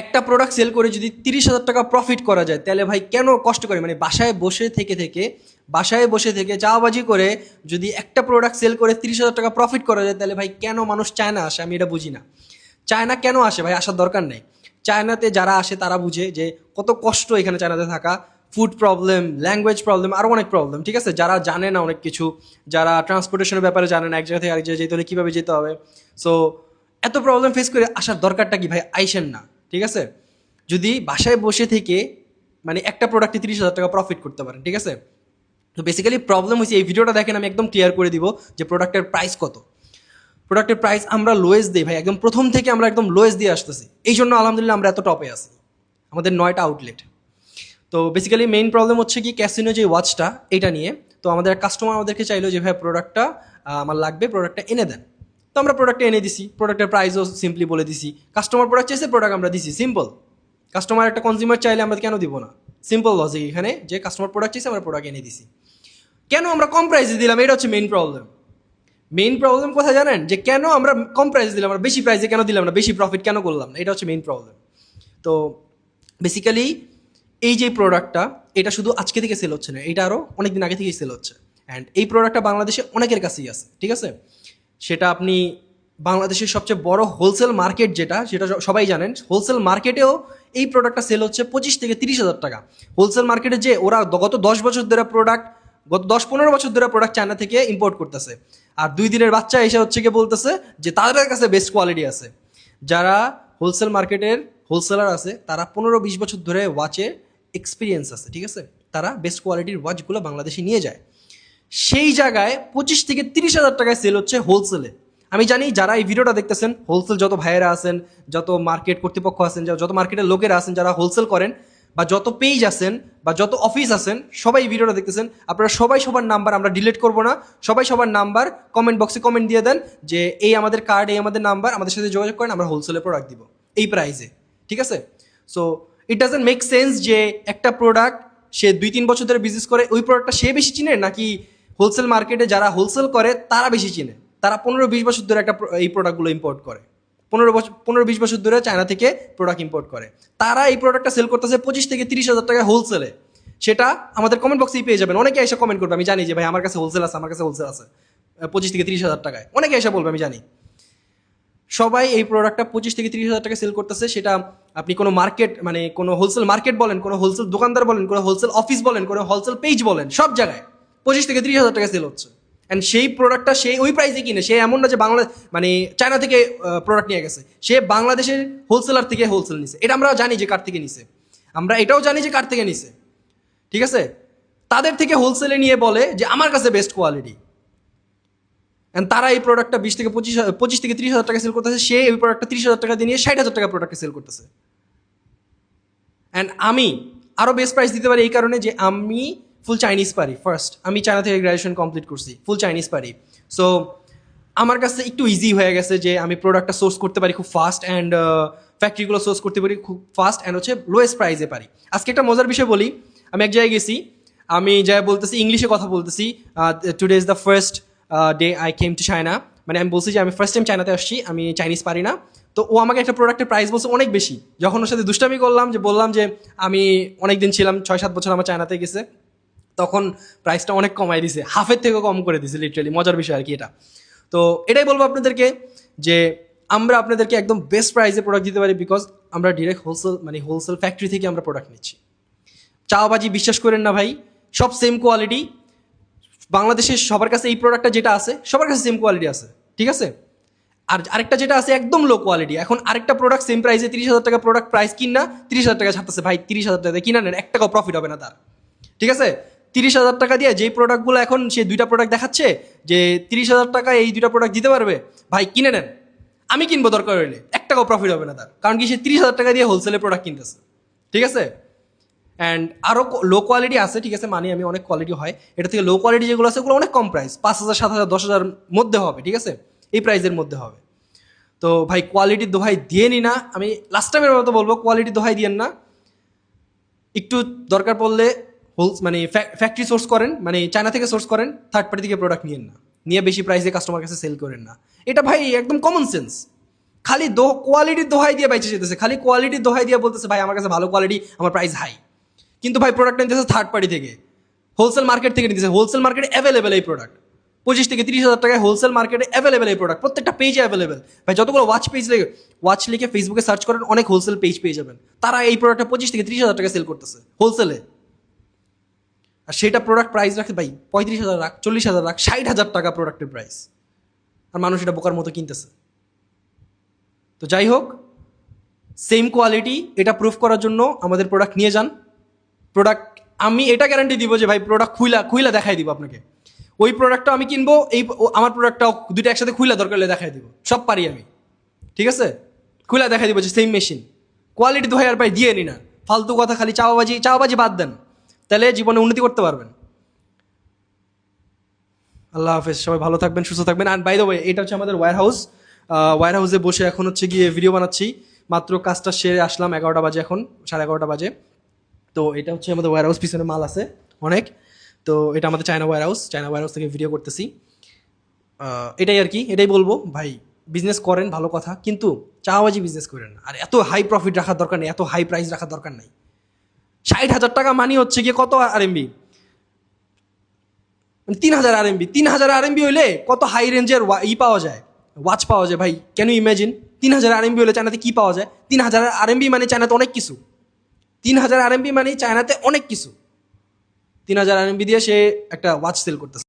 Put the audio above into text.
একটা product sell করে যদি তিরিশ হাজার টাকা প্রফিট করা যায়, তাহলে ভাই কেন কষ্ট করে? মানে বাসায় বসে থেকে থেকে, বাসায় বসে থেকে চাওয়াবাজি করে যদি একটা প্রোডাক্ট সেল করে তিরিশ হাজার টাকা প্রফিট করা যায়, তাহলে ভাই কেন মানুষ চায়না আসে? আমি এটা বুঝি না। চায়না কেন আসে ভাই? আসার দরকার নেই। চায়নাতে যারা আসে, তারা বুঝে যে কত কষ্ট এখানে চায়নাতে থাকা। ফুড প্রবলেম ল্যাঙ্গুয়েজ প্রবলেম আরও অনেক প্রবলেম ঠিক আছে? যারা জানে না অনেক কিছু, যারা ট্রান্সপোর্টেশনের ব্যাপারে জানে না, এক জায়গা থেকে আরেক জায়গায় যেতে হলে কীভাবে যেতে হবে? সো এত প্রবলেম ফেস করে আসার দরকারটা কি ভাই? আইসেন না। ঠিক আছে? যদি বাসায় বসে থেকে মানে একটা প্রোডাক্টে তিরিশ হাজার টাকা প্রফিট করতে পারেন, ঠিক আছে? তো বেসিক্যালি প্রবলেম হয়েছে এই ভিডিওটা দেখেন, আমি একদম ক্লিয়ার করে দিব যে প্রোডাক্টের প্রাইস কত। প্রোডাক্টের প্রাইস আমরা লোয়েস্ট দিই, ভাই। একদম প্রথম থেকে আমরা একদম লোয়েস্ট দিয়ে আসতেছি। এই জন্য আলহামদুলিল্লাহ আমরা এত টপে আছি। আমাদের নয়টা আউটলেট তো বেসিক্যালি মেইন প্রবলেম হচ্ছে কি ক্যাসিনো যে ওয়াচটা এটা নিয়ে। তো আমাদের কাস্টমার আমাদেরকে চাইলো যে, ভাই প্রোডাক্টটা আমার লাগবে প্রোডাক্টটা এনে দেন। তো আমরা প্রোডাক্টটা এনে দিছি প্রোডাক্টের প্রাইসও সিম্পলি বলে দিছি। কাস্টমার প্রোডাক্ট চাইছে প্রোডাক্ট আমরা দিছি। সিম্পল কাস্টমার একটা কনজিউমার চাইলে আমরা কেন দিব না? সিম্পল লজিক এখানে, যে কাস্টমার প্রোডাক্ট চাইছে, আমরা প্রোডাক্ট এনে দিছি। কেন আমরা কম প্রাইসে দিলাম? এটা হচ্ছে মেইন প্রবলেম মেইন প্রবলেম কোথায় জানেন? যে কেন আমরা কম প্রাইসে দিলাম আমরা বেশি প্রাইসে কেন দিলাম না? বেশি প্রফিট কেন করলাম না? এটা হচ্ছে মেইন প্রবলেম তো বেসিক্যালি এই যে প্রোডাক্টটা এটা শুধু আজকে থেকে সেল হচ্ছে না, এটা আরও অনেক দিন আগে থেকেই সেল হচ্ছে। অ্যান্ড এই প্রোডাক্টটা বাংলাদেশে অনেকের কাছেই আছে, ঠিক আছে? সেটা আপনি বাংলাদেশের সবচেয়ে বড় হোলসেল মার্কেট যেটা, সেটা সবাই জানেন হোলসেল মার্কেটেও এই প্রোডাক্টটা সেল হচ্ছে পঁচিশ থেকে তিরিশ হাজার টাকা। হোলসেল মার্কেটে যে ওরা গত দশ বছর ধরে প্রোডাক্ট গত দশ পনেরো বছর ধরে প্রোডাক্ট চায়না থেকে ইম্পোর্ট করতেছে। আর দুই দিনের বাচ্চা এসে হচ্ছে গিয়ে বলতেছে যে তাদের কাছে বেস্ট কোয়ালিটি আছে। যারা হোলসেল মার্কেটের হোলসেলার আছে, তারা পনেরো বিশ বছর ধরে ওয়াচে এক্সপিরিয়েন্স আছে, ঠিক আছে? তারা বেস্ট কোয়ালিটির ওয়াচগুলো বাংলাদেশে নিয়ে যায়। সেই জায়গায় পঁচিশ থেকে তিরিশ হাজার টাকায় সেল হচ্ছে হোলসেলে আমি জানি যারা এই ভিডিওটা দেখতেছেন হোলসেল যত ভাইয়েরা আছেন, যত মার্কেট কর্তৃপক্ষ আছেন যত মার্কেটের লোকেরা আছেন, যারা হোলসেল করেন, বা যত পেজ আছেন, বা যত অফিস আছেন, সবাই এই ভিডিওটা দেখতেছেন। আপনারা সবাই সবার নাম্বার আমরা ডিলিট করব না। সবাই সবার নাম্বার কমেন্ট বক্সে কমেন্ট দিয়ে দেন যে, এই আমাদের কার্ড এই আমাদের নাম্বার আমাদের সাথে যোগাযোগ করেন, আমরা হোলসেলে প্রোডাক্ট দিব। এই প্রাইসে ঠিক আছে? So it doesn't make sense যে একটা প্রোডাক্ট সে দুই তিন বছর ধরে বিজনেস করে, ওই প্রোডাক্টটা সে বেশি চিনে নাকি হোলসেল মার্কেটে যারা হোলসেল করে, তারা বেশি চিনে। তারা পনেরো বিশ বছর ধরে একটা এই প্রোডাক্টগুলো ইম্পোর্ট করে। পনেরো বছর পনেরো বিশ বছর ধরে চায়না থেকে প্রোডাক্ট ইম্পোর্ট করে। তারা এই প্রোডাক্টটা সেল করতেছে পঁচিশ থেকে তিরিশ হাজার টাকা হোলসেলে। সেটা আমাদের কমেন্ট বক্সেই পেয়ে যাবেন। অনেকে এসে কমেন্ট করবে, আমি জানি যে, ভাই, আমার কাছে হোলসেল আছে, আমার কাছে হোলসেল আছে। পঁচিশ থেকে তিরিশ হাজার টাকায়। অনেকে এসে বলবে, আমি জানি। সবাই এই প্রোডাক্টটা পঁচিশ থেকে তিরিশ হাজার টাকা সেল করতেছে। সেটা আপনি কোনো মার্কেট মানে কোনো হোলসেল মার্কেট বলেন, কোনো হোলসেল দোকানদার বলেন, কোনো হোলসেল অফিস বলেন, কোনো হোলসেল পেজ বলেন, সব জায়গায়। পঁচিশ থেকে তিরিশ হাজার টাকা সেল হচ্ছে। অ্যান্ড সেই প্রোডাক্টটা সেই ওই প্রাইসে কিনে, সে এমন না যে বাংলা মানে চায়না থেকে প্রোডাক্ট নিয়ে গেছে। সে বাংলাদেশের হোলসেলার থেকে হোলসেল নিছে। এটা আমরা জানি যে কার থেকে নিছে। আমরা এটাও জানি যে কার থেকে নিছে। ঠিক আছে? তাদের থেকে হোলসেলে নিয়ে বলে যে, আমার কাছে বেস্ট কোয়ালিটি অ্যান্ড তারা এই প্রোডাক্টটা বিশ থেকে পঁচিশ পঁচিশ থেকে তিরিশ হাজার টাকা সেল করতেছে। সে এই প্রোডাক্টটা তিরিশ হাজার টাকা দিয়ে নিয়ে ষাট হাজার টাকা প্রোডাক্টে সেল করতেছে। অ্যান্ড আমি আরও বেস্ট প্রাইস দিতে পারি এই কারণে যে আমি ফুল চাইনিজ পারি ফার্স্ট আমি চায়না থেকে গ্র্যাজুয়েশন কমপ্লিট করছি ফুল চাইনিজ পারি। সো আমার কাছে একটু ইজি হয়ে গেছে যে আমি প্রোডাক্টটা সোর্স করতে পারি খুব ফাস্ট অ্যান্ড ফ্যাক্টরিগুলো সোর্স করতে পারি খুব ফাস্ট অ্যান্ড হচ্ছে লোয়েস্ট প্রাইসে পারি। আজকে একটা মজার বিষয় বলি, আমি এক জায়গায় গেছি, আমি যাই বলতেছি ইংলিশে কথা বলতেছি today is the first day I came to China মানে আমি বলছি যে আমি ফার্স্ট টাইম চায়নাতে আসছি, আমি চাইনিজ পারি না। তো ও আমাকে একটা প্রোডাক্টের প্রাইস বলছে অনেক বেশি। যখন ওর সাথে দুষ্টামি করলাম যে বললাম যে আমি অনেক দিন ছিলাম, ছয় সাত বছর আমার চায়নাতে গেছে। তখন প্রাইসটা অনেক কমাই দিছে। হাফের থেকেও কম করে দিছে লিটারালি মজার বিষয় আর কি এটা। তো এটাই বলব আপনাদেরকে যে আমরা আপনাদেরকে একদম বেস্ট প্রাইসে প্রোডাক্ট দিতে পারি বিকজ আমরা ডিরেক্ট হোলসেল মানে হোলসেল ফ্যাক্টরি থেকে আমরা প্রোডাক্ট নিচ্ছি। চাওয়াবাজি বিশ্বাস করেন না ভাই, সব সেম কোয়ালিটি বাংলাদেশের সবার কাছে এই প্রোডাক্টটা যেটা আছে, সবার কাছে সেম কোয়ালিটি আছে, ঠিক আছে? আর আরেকটা যেটা আছে, একদম লো কোয়ালিটি এখন আরেকটা প্রোডাক্ট সেম প্রাইসে তিরিশ হাজার টাকা প্রোডাক্ট প্রাইস কিনা, তিরিশ হাজার টাকা ছাড়তেছে। ভাই, তিরিশ হাজার টাকা কিনা নেন এক টাকাও প্রফিট হবে না তার। ঠিক আছে? তিরিশ হাজার টাকা দিয়ে যেই প্রোডাক্টগুলো এখন সে দুইটা প্রোডাক্ট দেখাচ্ছে, যে তিরিশ হাজার টাকা এই দুইটা প্রোডাক্ট দিতে পারবে, ভাই কিনে নেন। আমি কিনবো দরকার হলে, এক টাকাও প্রফিট হবে না তার। কারণ কি সে তিরিশ হাজার টাকা দিয়ে হোলসেলে প্রোডাক্ট কিনতেছে। ঠিক আছে? অ্যান্ড আরও লো কোয়ালিটি আছে, ঠিক আছে মানে আমি অনেক কোয়ালিটি হয়। এটা থেকে লো কোয়ালিটি যেগুলো আছে, ওগুলো অনেক কম প্রাইস পাঁচ হাজার, সাত হাজার, দশ হাজার মধ্যে হবে, ঠিক আছে? এই প্রাইসের মধ্যে হবে। তো ভাই কোয়ালিটির দোহাই দিয়ে নি না, আমি লাস্ট টাইমের মতো বলব কোয়ালিটি দোহাই দিয়েন না। একটু দরকার পড়লে হোল মানে ফ্যাক্টরি সোর্স করেন মানে চায়না থেকে সোর্স করেন থার্ড পার্টি থেকে প্রোডাক্ট নিয়েন না। নিয়ে বেশি প্রাইসে কাস্টমার কাছে সেল করেন না। এটা ভাই একদম কমন সেন্স খালি দো কোয়ালিটির দোহাই দিয়ে বাইচে যেতেছে। খালি কোয়ালিটির দোহাই দিয়ে বলতেছে, ভাই, আমার কাছে ভালো কোয়ালিটি আমার প্রাইস হাই কিন্তু ভাই প্রোডাক্ট নিতেছে থার্ড পার্টি থেকে। হোলসেল মার্কেট থেকে নিতেছে। হোলসেল মার্কেটে অ্যাভেলেবেল এই প্রোডাক্ট পঁচিশ থেকে তিরিশ হাজার টাকায় হোলসেল মার্কেটে অ্যাভেলেবেল এই প্রোডাক্ট প্রত্যেকটা পেজে অ্যাভেলেবেল ভাই, যতগুলো ওয়াচ পেজ লিখে ওয়াচ লিখে ফেসবুকে সার্চ করেন, অনেক হোলসেল পেজ পেয়ে যাবেন। তারা এই প্রোডাক্টটা পঁচিশ থেকে তিরিশ হাজার টাকা সেল করতেছে। হোলসেলে আর সেটা প্রোডাক্ট প্রাইস রাখে ভাই পঁয়ত্রিশ হাজার রাখ, চল্লিশ হাজার রাখ, ষাট হাজার টাকা প্রোডাক্টের প্রাইস আর মানুষ এটা বোকার মতো কিনতেছে। তো যাই হোক সেম কোয়ালিটি এটা প্রুফ করার জন্য আমাদের প্রোডাক্ট নিয়ে যান। প্রোডাক্ট আমি এটা গ্যারান্টি দিব যে ভাই প্রোডাক্ট খুইলা খুইলা দেখাই দিব আপনাকে। ওই প্রোডাক্টটা আমি কিনবো, এই আমার প্রোডাক্টটাও দুইটা একসাথে খুইলা দরকার হলে দেখাই দিব। সব পারি আমি। ঠিক আছে? খুইলা দেখাই দিব যে সেম মেশিন কোয়ালিটি তো ভাই আর ভাই দিয়ে নি না। ফালতু কথা খালি চাওয়াবাজি চাওয়াবাজি বাদ দেন। তাহলে জীবনে উন্নতি করতে পারবেন। আল্লাহ হাফেজ, সবাই ভালো থাকবেন, সুস্থ থাকবেন। আর বাই দ্য ওয়ে এটা হচ্ছে আমাদের ওয়্যার হাউস ওয়্যার হাউসে বসে এখন হচ্ছে গিয়ে ভিডিও বানাচ্ছি। মাত্র কাজটা সেরে আসলাম এগারোটা বাজে এখন, সাড়ে এগারোটা বাজে। তো এটা হচ্ছে আমাদের ওয়্যার হাউস পিছনে মাল আছে অনেক। তো এটা আমাদের China warehouse China warehouse থেকে ভিডিও করতেছি। এটাই আর কি, এটাই বলব। ভাই বিজনেস করেন, ভালো কথা। কিন্তু চাওয়াজি বিজনেস করেন আর এত হাই প্রফিট রাখার দরকার নেই, এত হাই প্রাইস রাখার দরকার নেই। ষাট হাজার টাকা মানি হচ্ছে গিয়ে কত আর এমবি তিন হাজার আর এমবি তিন হাজার আর এমবি হইলে কত হাই রেঞ্জের ই পাওয়া যায়? ওয়াচ পাওয়া যায়। ভাই ক্যান ইউ ইমাজিন তিন হাজার আর এমবি হলে চায়নাতে কী পাওয়া যায়? তিন হাজার আর এমবি মানে চায়নাতে অনেক কিছু। তিন হাজার আর এমবি মানে চায়নাতে অনেক কিছু। তিন হাজার আর এমবি দিয়ে সে একটা ওয়াচ সেল করতেছে।